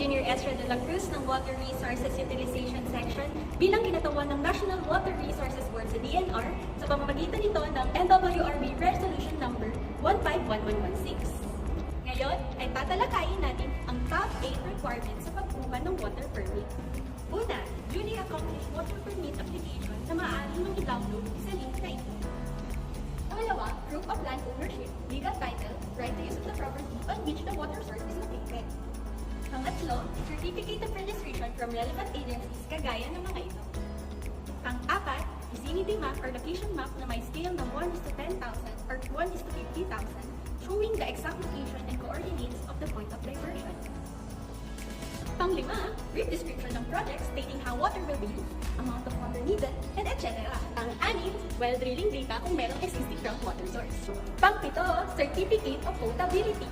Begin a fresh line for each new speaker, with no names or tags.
Engineer Ezra de la Cruz ng Water Resources Utilization Section bilang kinatawan ng National Water Resources Board sa DNR sa pamamagitan nito ng NWRB Resolution Number 151116. Ngayon ay tatalakayin natin ang top 8 requirements sa pagkuha ng water permit. Una, duly accomplished water permit application na maaari mong i-download sa link na ito. Pangalawa, proof of land ownership, legal title, right to use of the property on which the water source is located. Pangatlo, certificate of registration from relevant agencies kagaya ng mga ito. Pang-apat, vicinity map or location map na may scale ng 1 is to 10,000 or 1 is to 50,000 showing the exact location and coordinates of the point of diversion. Panglima, brief description ng project stating how water will be used, amount of water needed, and etc. Pang-anim, well drilling data kung merong existing groundwater source. Pang-pito, certificate of potability.